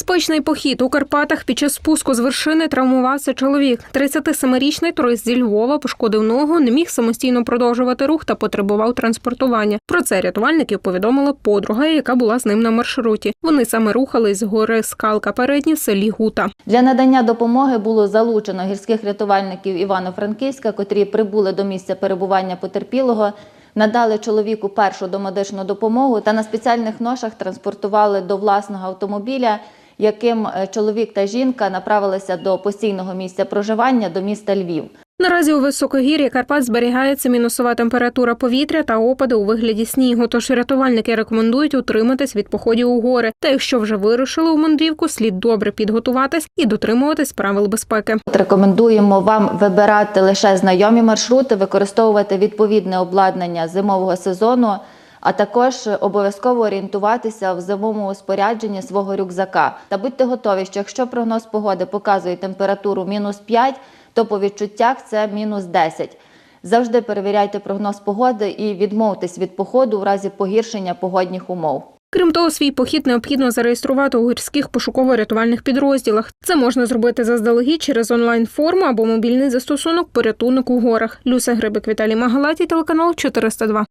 Небезпечний похід у Карпатах під час спуску з вершини травмувався чоловік. 37-річний турист зі Львова пошкодив ногу, не міг самостійно продовжувати рух та потребував транспортування. Про це рятувальників повідомила подруга, яка була з ним на маршруті. Вони саме рухались з гори Скалка передні в селі Гута. Для надання допомоги було залучено гірських рятувальників Івано-Франківська, котрі прибули до місця перебування потерпілого, надали чоловіку першу домедичну допомогу та на спеціальних ношах транспортували до власного автомобіля, яким е, чоловік та жінка направилися до постійного місця проживання до міста Львів. Наразі у високогір'ї Карпат зберігається мінусова температура повітря та опади у вигляді снігу. Тож рятувальники рекомендують утриматись від походів у гори. Та якщо вже вирушили у мандрівку, слід добре підготуватись і дотримуватись правил безпеки. Рекомендуємо вам вибирати лише знайомі маршрути, використовувати відповідне обладнання зимового сезону, а також обов'язково орієнтуватися в зимовому спорядженні свого рюкзака. Та будьте готові, що якщо прогноз погоди показує температуру мінус 5, то по відчуттях це мінус 10. Завжди перевіряйте прогноз погоди і відмовтесь від походу в разі погіршення погодних умов. Крім того, свій похід необхідно зареєструвати у гірських пошуково-рятувальних підрозділах. Це можна зробити заздалегідь через онлайн-форму або мобільний застосунок порятунок у горах. Люся Грибик, Віталій Магалаті, телеканал 402.